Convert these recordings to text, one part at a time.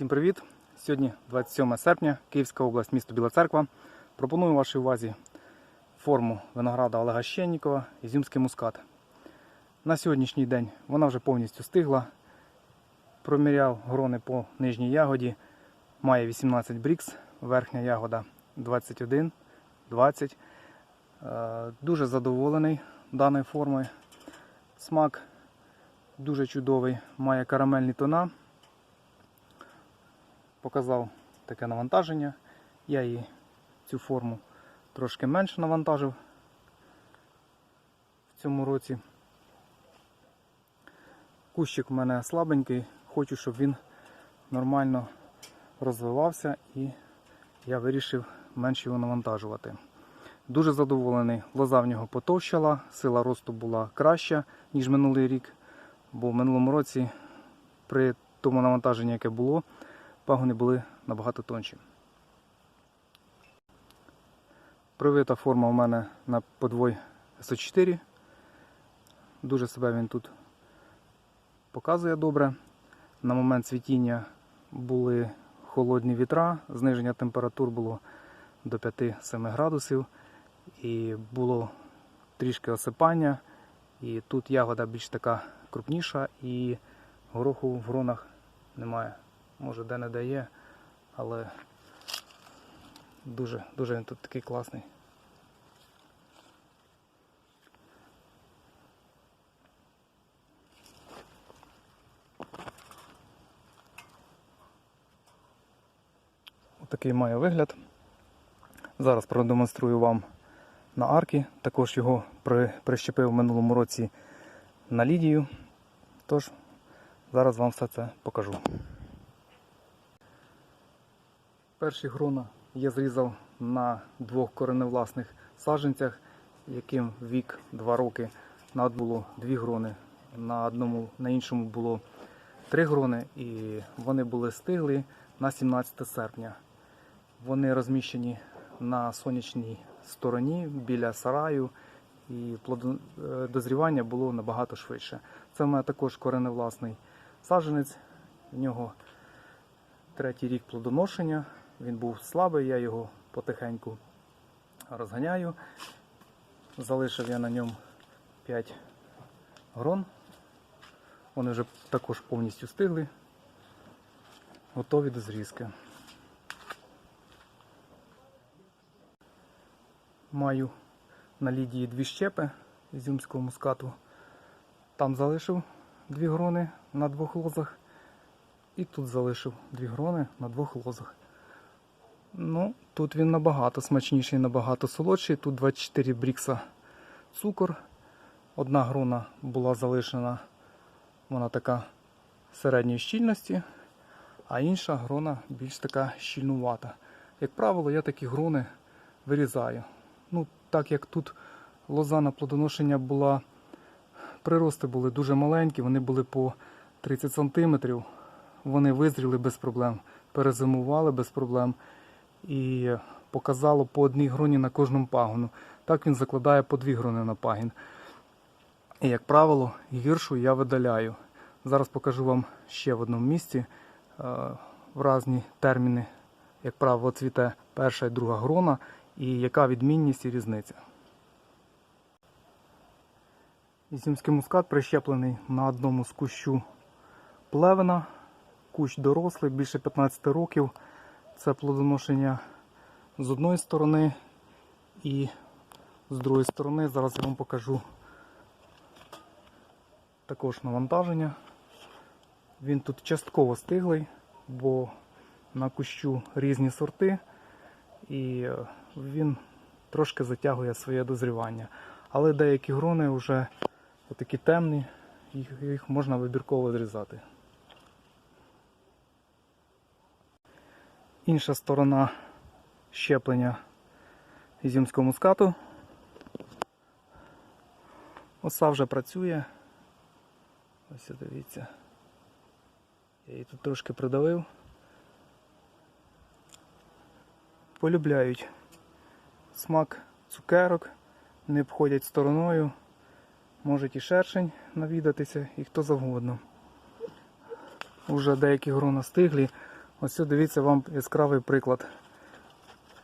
Всім привіт! Сьогодні 27 серпня, Київська область, місто Біла Церква. Пропоную вашій увазі форму винограда Олега Щеннікова Ізюмський мускат. На сьогоднішній день вона вже повністю стигла. Проміряв грони по нижній ягоді. Має 18 брікс, верхня ягода 21, 20. Е, Дуже задоволений даною формою. Смак дуже чудовий, має карамельні тона показав таке навантаження. Я її цю форму трошки менше навантажив в цьому році. Кущик в мене слабенький, хочу, щоб він нормально розвивався і я вирішив менше його навантажувати. Дуже задоволений, лоза в нього потовщала, сила росту була краща, ніж минулий рік, бо в минулому році при тому навантаженні, яке було, пагони були набагато тонші. Привита форма у мене на подвой СО4. Дуже себе він тут показує добре. На момент цвітіння були холодні вітра, зниження температур було до 5-7 градусів і було трішки осипання. І тут ягода більш така крупніша і гороху в гронах немає. Може де не дає, але дуже, дуже він тут такий класний. Отакий має вигляд. Зараз продемонструю вам на арки. Також його при, прищепив в минулому році на лідію. Тож, зараз вам все це покажу. Перші грона я зрізав на двох кореневласних саджанцях, яким вік 2 роки. На одному було дві грони, на одному, на іншому було три грони, і вони були стиглі на 17 серпня. Вони розміщені на сонячній стороні біля сараю, і е, дозрівання було набагато швидше. Це в мене також кореневласний саджанець. В нього третій рік плодоношення. Він був слабий, я його потихеньку розганяю. Залишив я на ньому 5 грон. Вони вже також повністю стигли, готові до зрізки. Маю на лідії дві щепи ізюмського мускату. Там залишив дві грони на двох лозах. І тут залишив дві грони на двох лозах. Ну, тут він набагато смачніший, набагато солодший. Тут 24 брікса цукор. Одна грона була залишена, вона така середньої щільності, а інша грона більш така щільнувата. Як правило, я такі грони вирізаю. Ну, так як тут лоза на плодоношення була, прирости були дуже маленькі, вони були по 30 см. Вони визріли без проблем, перезимували без проблем і показало по одній гроні на кожному пагону. Так він закладає по дві грони на пагін. І, як правило, гіршу я видаляю. Зараз покажу вам ще в одному місці е, в різні терміни, як правило, цвіте перша і друга грона, і яка відмінність і різниця. Ізюмський мускат прищеплений на одному з кущу плевена. Кущ дорослий, більше 15 років. Це плодоношення з одної сторони і з другої сторони. Зараз я вам покажу також навантаження. Він тут частково стиглий, бо на кущу різні сорти, і е, він трошки затягує своє дозрівання. Але деякі грони вже такі темні, їх, можна вибірково зрізати. Інша сторона щеплення ізюмського мускату. Оса вже працює. Ось дивіться. Я її тут трошки придавив. Полюбляють смак цукерок, не обходять стороною. Можуть і шершень навідатися, і хто завгодно. Уже деякі грона стиглі, Ось дивіться вам яскравий приклад.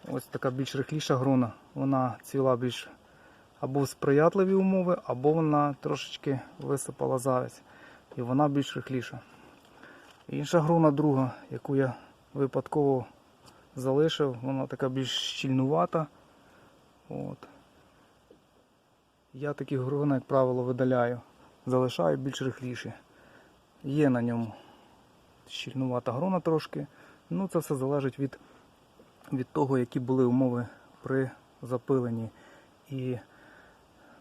Ось така більш рихліша грона. Вона цвіла більш або в сприятливі умови, або вона трошечки висипала завязь. І вона більш рихліша. Інша грона друга, яку я випадково залишив, вона така більш щільнувата. От. Я такі грони, як правило, видаляю. Залишаю більш рихліші. Є на ньому щільнувата грона трошки. Ну, це все залежить від, від того, які були умови при запиленні. І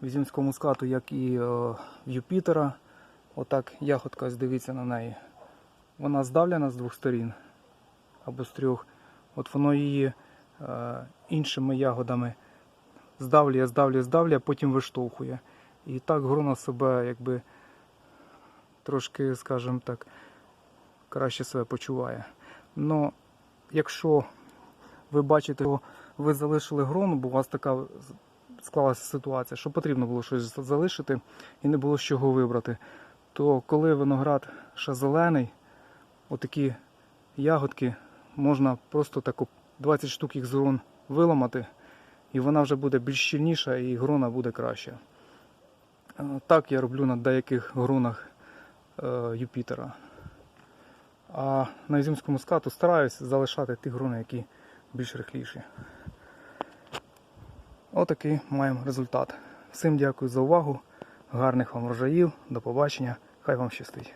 в Ізюмському скату, як і е, в Юпітера, отак ягодка, дивіться на неї. Вона здавлена з двох сторін або з трьох. От воно її е, іншими ягодами здавлює, здавлює, здавлює, потім виштовхує. І так грона себе якби трошки, скажімо так, краще себе почуває. Но якщо ви бачите, що ви залишили грону, бо у вас така склалася ситуація, що потрібно було щось залишити і не було з чого вибрати, то коли виноград ще зелений, отакі ягодки можна просто таку 20 штук їх з грон виламати, і вона вже буде більш щільніша і грона буде краща. Е, Так я роблю на деяких гронах е, Юпітера. А на ізюмському скату стараюсь залишати ті груни, які більш рихліші. Отакий маємо результат. Всім дякую за увагу. Гарних вам врожаїв. До побачення. Хай вам щастить.